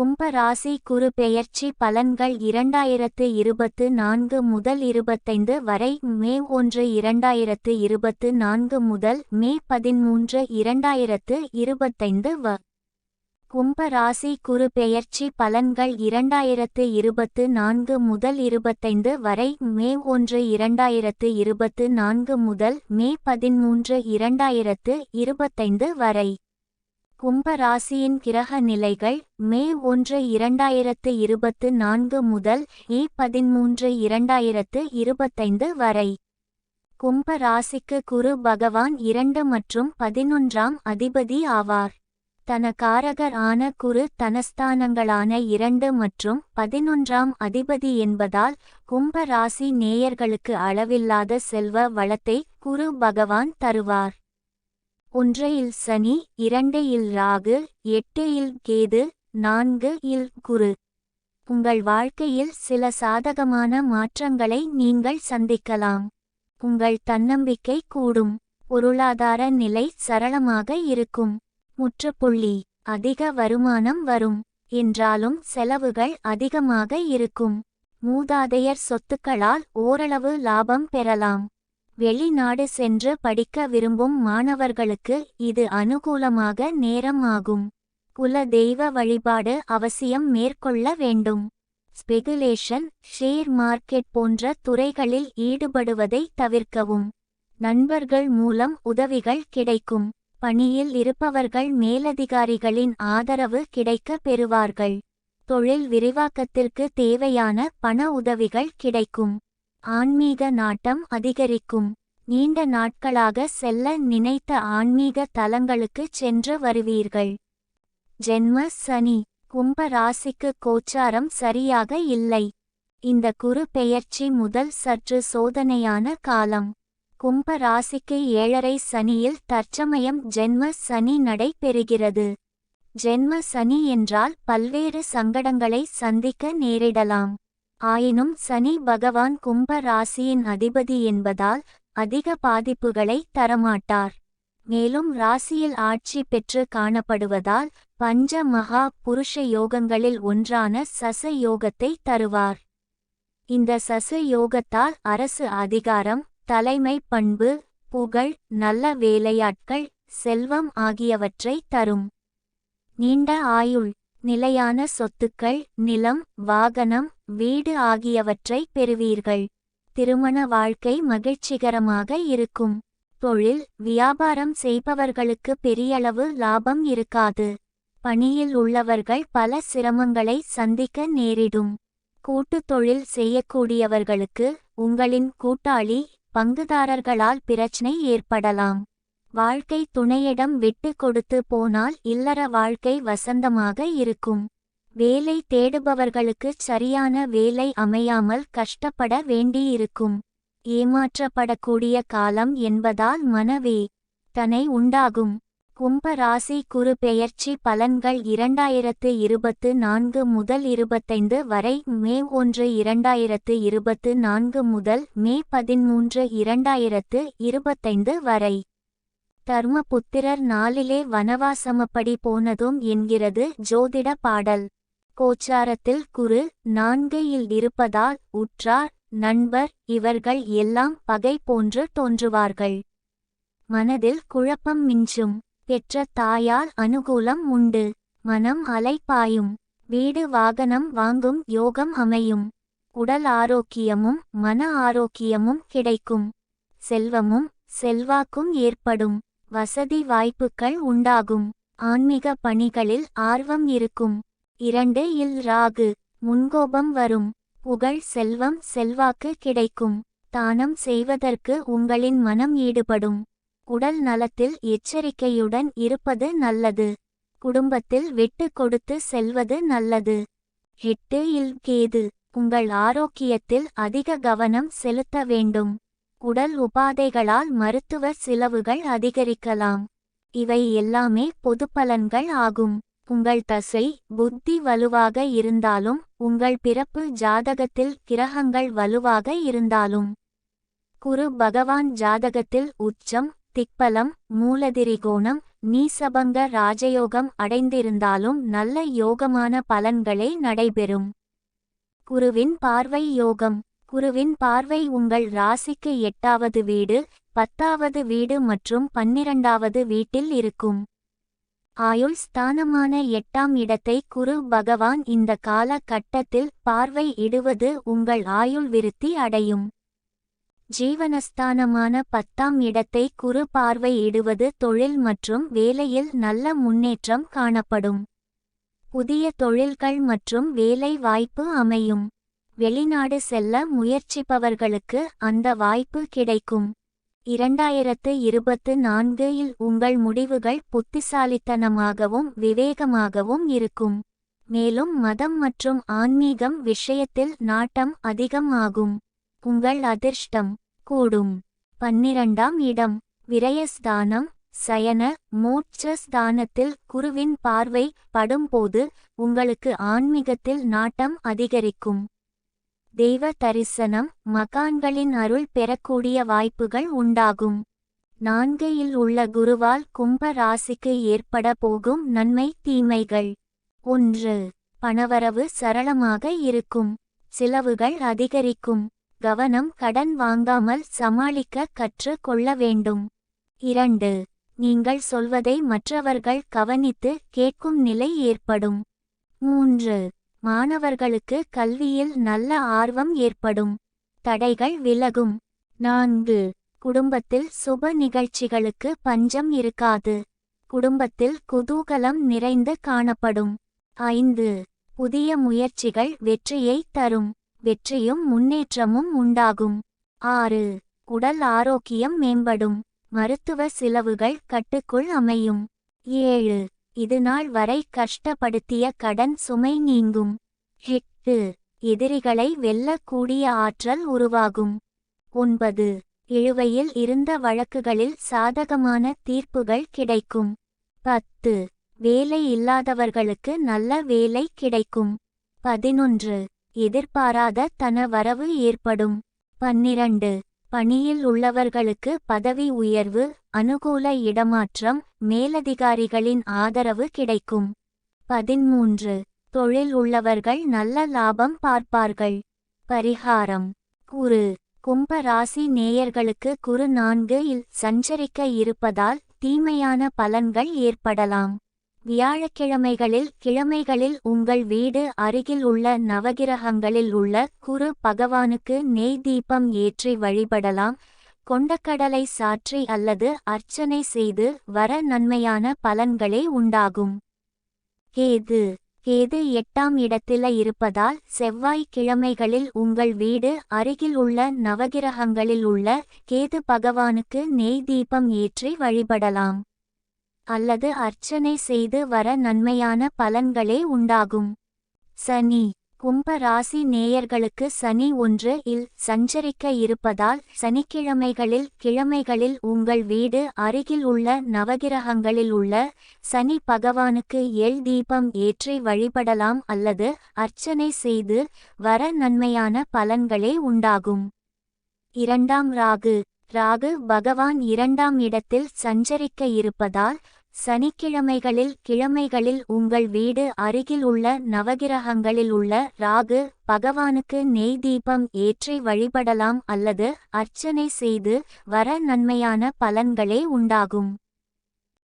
கும்ப ராசி குரு பெயர்ச்சி பலன்கள் இரண்டாயிரத்து இருபத்து நான்கு முதல் இருபத்தைந்து வரை மே ஒன்று இரண்டாயிரத்து இருபத்து நான்கு முதல் மே பதிமூன்று இரண்டாயிரத்து இருபத்தைந்து வ. கும்ப ராசி குரு பெயர்ச்சி பலன்கள் இரண்டாயிரத்து இருபத்து நான்கு முதல் இருபத்தைந்து வரை மே ஒன்று இரண்டாயிரத்து இருபத்து நான்கு முதல் மே பதிமூன்று இரண்டாயிரத்து இருபத்தைந்து வரை. கும்ப ராசியின் கிரக நிலைகள் மே ஒன்று இரண்டாயிரத்து இருபத்து நான்கு முதல் மே பதிமூன்று இரண்டாயிரத்து இருபத்தைந்து வரை. கும்ப ராசிக்கு குரு பகவான் இரண்டு மற்றும் பதினொன்றாம் அதிபதி ஆவார். தன காரகர் ஆன குரு தனஸ்தானங்களான இரண்டு மற்றும் பதினொன்றாம் அதிபதி என்பதால் கும்ப ராசி நேயர்களுக்கு அளவில்லாத செல்வ வளத்தை குரு பகவான் தருவார். ஒன்று இல் சனி இரண்டு இல் ராகு எட்டு இல் கேது நான்கு இல் குரு. உங்கள் வாழ்க்கையில் சில சாதகமான மாற்றங்களை நீங்கள் சந்திக்கலாம். உங்கள் தன்னம்பிக்கை கூடும். பொருளாதார நிலை சரளமாக இருக்கும். முற்றுப்புள்ளி அதிக வருமானம் வரும். என்றாலும் செலவுகள் அதிகமாக இருக்கும். மூதாதையர் சொத்துக்களால் ஓரளவு லாபம் பெறலாம். வெளிநாடு சென்று படிக்க விரும்பும் மாணவர்களுக்கு இது அனுகூலமாக நேரம் ஆகும். குல தெய்வ வழிபாடு அவசியம் மேற்கொள்ள வேண்டும். ஸ்பெகுலேஷன் ஷேர் மார்க்கெட் போன்ற துறைகளில் ஈடுபடுவதை தவிர்க்கவும். நண்பர்கள் மூலம் உதவிகள் கிடைக்கும். பணியில் இருப்பவர்கள் மேலதிகாரிகளின் ஆதரவு கிடைக்க பெறுவார்கள். தொழில் விரிவாக்கத்திற்கு தேவையான பண உதவிகள் கிடைக்கும். ஆன்மீக நாட்டம் அதிகரிக்கும். நீண்ட நாட்களாக செல்ல நினைத்த ஆன்மீக தலங்களுக்கு சென்று வருவீர்கள். ஜென்ம சனி கும்ப ராசிக்கு கோச்சாரம் சரியாக இல்லை. இந்த குரு பெயர்ச்சி முதல் சற்று சோதனையான காலம். கும்ப ராசிக்கு ஏழரை சனியில் தற்சமயம் ஜென்ம சனி நடைபெறுகிறது ஜென்ம சனி என்றால் பல்வேறு சங்கடங்களை சந்திக்க நேரிடலாம். ஆயினும் சனி பகவான் கும்ப ராசியின் அதிபதி என்பதால் அதிக பாதிப்புகளை தரமாட்டார். மேலும் ராசியில் ஆட்சி பெற்று காணப்படுவதால் பஞ்ச மகா புருஷ யோகங்களில் ஒன்றான சச யோகத்தை தருவார். இந்த சச யோகத்தால் அரசு அதிகாரம் தலைமை பண்பு புகழ் நல்ல வேலையாட்கள் செல்வம் ஆகியவற்றை தரும். நீண்ட ஆயுள் நிலையான சொத்துக்கள் நிலம் வாகனம் வீடு ஆகியவற்றை பெறுவீர்கள். திருமண வாழ்க்கை மகிழ்ச்சிகரமாக இருக்கும். தொழில் வியாபாரம் செய்பவர்களுக்கு பெரியளவு லாபம் இருக்காது. பணியில் உள்ளவர்கள் பல சிரமங்களை சந்திக்க நேரிடும். கூட்டு தொழில் செய்யக்கூடியவர்களுக்கு உங்களின் கூட்டாளி பங்குதாரர்களால் பிரச்சனை ஏற்படலாம். வாழ்க்கை துணையிடம் விட்டு கொடுத்து போனால் இல்லற வாழ்க்கை வசந்தமாக இருக்கும். வேலை தேடுபவர்களுக்குச் சரியான வேலை அமையாமல் கஷ்டப்பட வேண்டியிருக்கும். ஏமாற்றப்படக்கூடிய காலம் என்பதால் மனவே தனை உண்டாகும். கும்ப ராசி குரு பெயர்ச்சி பலன்கள் இரண்டாயிரத்து இருபத்து நான்கு முதல் இருபத்தைந்து வரை மே ஒன்று இரண்டாயிரத்து இருபத்து நான்கு முதல் மே பதிமூன்று இரண்டாயிரத்து இருபத்தைந்து வரை. தர்மபுத்திரர் நாளிலே வனவாசமப்படி போனதும் என்கிறது ஜோதிட பாடல். கோச்சாரத்தில் குரு நான்கு இல் இருப்பதால் உற்றார் நண்பர் இவர்கள் எல்லாம் பகை போன்று தோன்றுவார்கள். மனதில் குழப்பம் மிஞ்சும். பெற்ற தாயால் அனுகூலம் உண்டு. மனம் அலைப்பாயும் வீடு வாகனம் வாங்கும் யோகம் அமையும். உடல் ஆரோக்கியமும் மன ஆரோக்கியமும் கிடைக்கும். செல்வமும் செல்வாக்கும் ஏற்படும். வசதி வாய்ப்புகள் உண்டாகும். ஆன்மீக பணிகளில் ஆர்வம் இருக்கும். இரண்டு இல் ராகு முன்கோபம் வரும். புகழ் செல்வம் செல்வாக்கு கிடைக்கும். தானம் செய்வதற்கு உங்களின் மனம் ஈடுபடும். உடல் நலத்தில் எச்சரிக்கையுடன் இருப்பது நல்லது. குடும்பத்தில் விட்டு கொடுத்து செல்வது நல்லது. எட்டு இல் கேது உங்கள் ஆரோக்கியத்தில் அதிக கவனம் செலுத்த வேண்டும். உடல் உபாதைகளால் மருத்துவ செலவுகள் அதிகரிக்கலாம். இவை எல்லாமே பொதுப்பலன்கள் ஆகும். உங்கள் தசை புத்தி வலுவாக இருந்தாலும் உங்கள் பிறப்பு ஜாதகத்தில் கிரகங்கள் வலுவாக இருந்தாலும். குரு பகவான் ஜாதகத்தில் உச்சம் திக்பலம் மூலதிரிகோணம் நீசபங்க ராஜயோகம் அடைந்திருந்தாலும் நல்ல யோகமான பலன்களே நடைபெறும். குருவின் பார்வை யோகம். குருவின் பார்வை உங்கள் ராசிக்கு எட்டாவது வீடு பத்தாவது வீடு மற்றும் பன்னிரண்டாவது வீட்டில் இருக்கும். ஆயுள் ஸ்தானமான எட்டாம் இடத்தை குரு பகவான் இந்த கால கட்டத்தில் பார்வை இடுவது உங்கள் ஆயுள் விருத்தி அடையும். ஜீவனஸ்தானமான பத்தாம் இடத்தை குரு பார்வை இடுவது தொழில் மற்றும் வேலையில் நல்ல முன்னேற்றம் காணப்படும். புதிய தொழில்கள் மற்றும் வேலை வாய்ப்பு அமையும். வெளிநாடு செல்ல முயற்சிப்பவர்களுக்கு அந்த வாய்ப்பு கிடைக்கும். இரண்டாயிரத்து இருபத்து நான்கு இல் உங்கள் முடிவுகள் புத்திசாலித்தனமாகவும் விவேகமாகவும் இருக்கும். மேலும் மதம் மற்றும் ஆன்மீகம் விஷயத்தில் நாட்டம் அதிகம் ஆகும் உங்கள் அதிர்ஷ்டம் கூடும். பன்னிரண்டாம் இடம் விரயஸ்தானம் சயன மோட்சஸ்தானத்தில் குருவின் பார்வை படும்போது உங்களுக்கு ஆன்மீகத்தில் நாட்டம் அதிகரிக்கும். தெய்வ தரிசனம் மகான்களின் அருள் பெறக்கூடிய வாய்ப்புகள் உண்டாகும். நான்கு இல் உள்ள குருவால் கும்ப ராசிக்கு ஏற்பட போகும் நன்மை தீமைகள். ஒன்று பணவரவு சரளமாக இருக்கும். செலவுகள் அதிகரிக்கும். கவனம் கடன் வாங்காமல் சமாளிக்க கற்று கொள்ள வேண்டும். இரண்டு நீங்கள் சொல்வதை மற்றவர்கள் கவனித்து கேட்கும் நிலை ஏற்படும். மூன்று மாணவர்களுக்கு கல்வியில் நல்ல ஆர்வம் ஏற்படும். தடைகள் விலகும். நான்கு. குடும்பத்தில் சுப நிகழ்ச்சிகளுக்கு பஞ்சம் இருக்காது. குடும்பத்தில் குதூகலம் நிறைந்து காணப்படும். ஐந்து. புதிய முயற்சிகள் வெற்றியை தரும். வெற்றியும் முன்னேற்றமும் உண்டாகும். ஆறு. உடல் ஆரோக்கியம் மேம்படும். மருத்துவ செலவுகள் கட்டுக்குள் அமையும். ஏழு. இதுநாள் வரை கஷ்டப்படுத்திய கடன் சுமை நீங்கும். எட்டு. எதிரிகளை வெல்லக்கூடிய ஆற்றல் உருவாகும். ஒன்பது. இழுவையில் இருந்த வழக்குகளில் சாதகமான தீர்ப்புகள் கிடைக்கும். பத்து. வேலை இல்லாதவர்களுக்கு நல்ல வேலை கிடைக்கும். பதினொன்று. எதிர்பாராத தன வரவு ஏற்படும். பன்னிரண்டு. பணியில் உள்ளவர்களுக்கு பதவி உயர்வு அனுகூல இடமாற்றம் மேலதிகாரிகளின் ஆதரவு கிடைக்கும். பதிமூன்று தொழில் உள்ளவர்கள் நல்ல லாபம் பார்ப்பார்கள். பரிகாரம். குரு. கும்ப ராசி நேயர்களுக்கு குரு நான்கு இல் சஞ்சரிக்க இருப்பதால் தீமையான பலன்கள் ஏற்படலாம். வியாழக்கிழமைகளில் கிழமைகளில் உங்கள் வீடு அருகில் உள்ள நவகிரகங்களில் உள்ள குரு பகவானுக்கு நெய் தீபம் ஏற்றி வழிபடலாம். கொண்டக்கடலை சாற்றி அல்லது அர்ச்சனை செய்து வர நன்மையான பலன்களே உண்டாகும். கேது. கேது எட்டாம் இடத்தில இருப்பதால் செவ்வாய் கிழமைகளில் உங்கள் வீடு அருகில் உள்ள நவகிரகங்களில் உள்ள கேது பகவானுக்கு நெய் தீபம் ஏற்றி வழிபடலாம். அல்லது அர்ச்சனை செய்து வர நன்மையான பலன்களே உண்டாகும். சனி. கும்ப ராசி நேயர்களுக்கு சனி ஒன்று இல் சஞ்சரிக்க இருப்பதால் சனிக்கிழமைகளில் கிழமைகளில் உங்கள் வீடு அருகில் உள்ள நவகிரகங்களில் உள்ள சனி பகவானுக்கு எள் தீபம் ஏற்றி வழிபடலாம் அல்லது அர்ச்சனை செய்து வர நன்மையான பலன்களே உண்டாகும். இரண்டாம் ராகு. ராகு பகவான் இரண்டாம் இடத்தில் சஞ்சரிக்க இருப்பதால் சனிக்கிழமைகளில் கிழமைகளில் உங்கள் வீடு அருகில் உள்ள நவகிரகங்களில் உள்ள ராகு பகவானுக்கு நெய் தீபம் ஏற்றி வழிபடலாம் அல்லது அர்ச்சனை செய்து வர நன்மையான பலன்களே உண்டாகும்.